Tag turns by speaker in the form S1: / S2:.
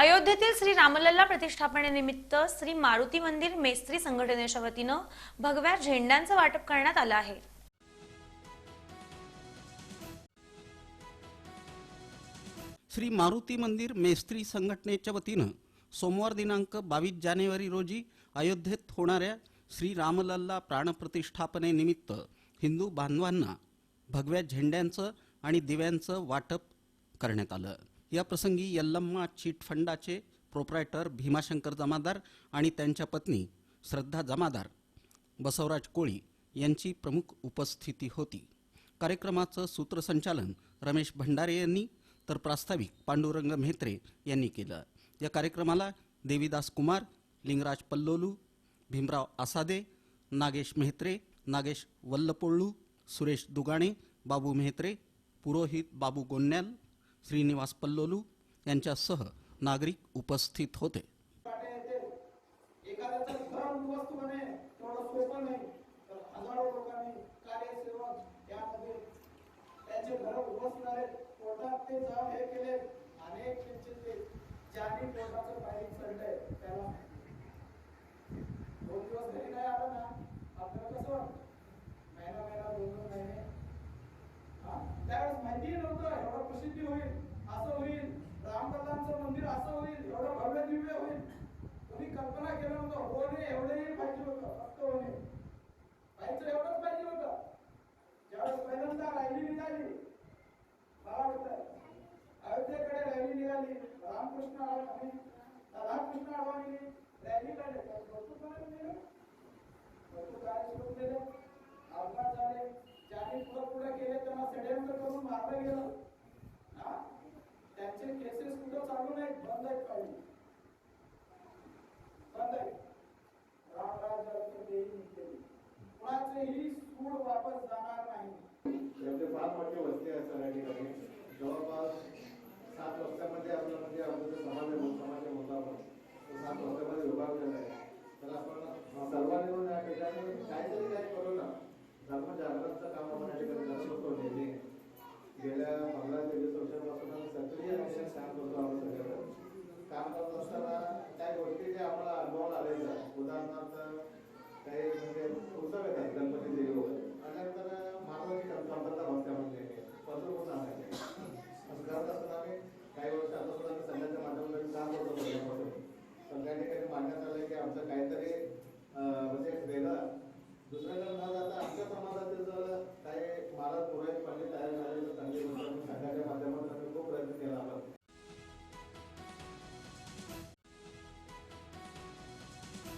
S1: अयोध्येतील श्री रामलल्ला प्रतिष्ठापनेनिमित्त श्री मारुती मंदिर मेस्त्री संघटनेच्या वतीनं भगव्या झेंड्यांचं वाटप करण्यात आलं आहे.
S2: श्री मारुती मंदिर मेस्त्री संघटनेच्या वतीनं सोमवार दिनांक बावीस जानेवारी रोजी अयोध्येत होणाऱ्या श्री रामलल्ला प्राणप्रतिष्ठापनेनिमित्त हिंदू बांधवांना भगव्या झेंड्यांचं आणि दिव्यांचं वाटप करण्यात आलं. या प्रसंगी यल्लम्मा चिट फंडाचे प्रोप्रायटर भीमाशंकर जमादार आणि त्यांच्या पत्नी श्रद्धा जमादार बसवराज कोळी यांची प्रमुख उपस्थिती होती. कार्यक्रमाचं सूत्रसंचालन रमेश भंडारे यांनी तर प्रास्ताविक पांडुरंग म्हेत्रे यांनी केलं. या कार्यक्रमाला देवीदास कुमार लिंगराज पल्लोलू भीमराव आसादे नागेश म्हेत्रे नागेश वल्लपोळू सुरेश दुगाणे बाबू म्हेत्रे पुरोहित बाबू गोन्याल श्रीनिवास पल्लोलू यांच्यासह नागरिक उपस्थित होते.
S3: केले ज्यांनी चढलंय त्याला दोन दिवस घरी नाही आलं ना आपल्याला कसं वाटतं महिना महिना दोन दोन महिने हा? त्यावेळेस माहितीही नव्हतं एवढं प्रसिद्धी होईल असं होईल. रामदादांचं मंदिर असं होईल एवढं भव्य दिव्य होईल. कोणी कल्पना केलं नव्हतं होणे एवढंही पाहिजे होतं फक्त होणे. पाहिजे एवढंच पाहिजे होतं. ज्यावेळेस पहिल्यांदा रॅली निघाली मला वाटतं अयोध्येकडे रॅली निघाली रामकृष्ण अडवाणी रामकृष्ण अडवाणी रॅली काढले कौतुक करायला भरपूर कार्य सुरू अपघात झाले ज्यांनी पुढे पुढे केले त्यांना षडयंत्र करून मारलं गेलं. चालू नाहीत बंद सूड वापस जाणार नाही.
S4: म्हणजे फार मोठे वस्ती आहे सगळ्या ठिकाणी जवळपास सात वस्त्यामध्ये आपलं म्हणजे समाज आहे समाज आहे सात वस्त्यामध्ये विभाग कामाला उदाहरणार्थ काही म्हणजे उत्सव येतात गणपतीचे योग त्यानंतर महाराजांची कमतरता भासते म्हणजे पत्र कोण आणायचे असं करत असताना आम्ही काही वर्ष आता सुद्धा आम्ही संघाच्या माध्यमातून काम करतो सगळ्यांपासून संघाने काही मांडण्यात आलं की आमचं काहीतरी म्हणजे वेगळं. दुसऱ्याकडे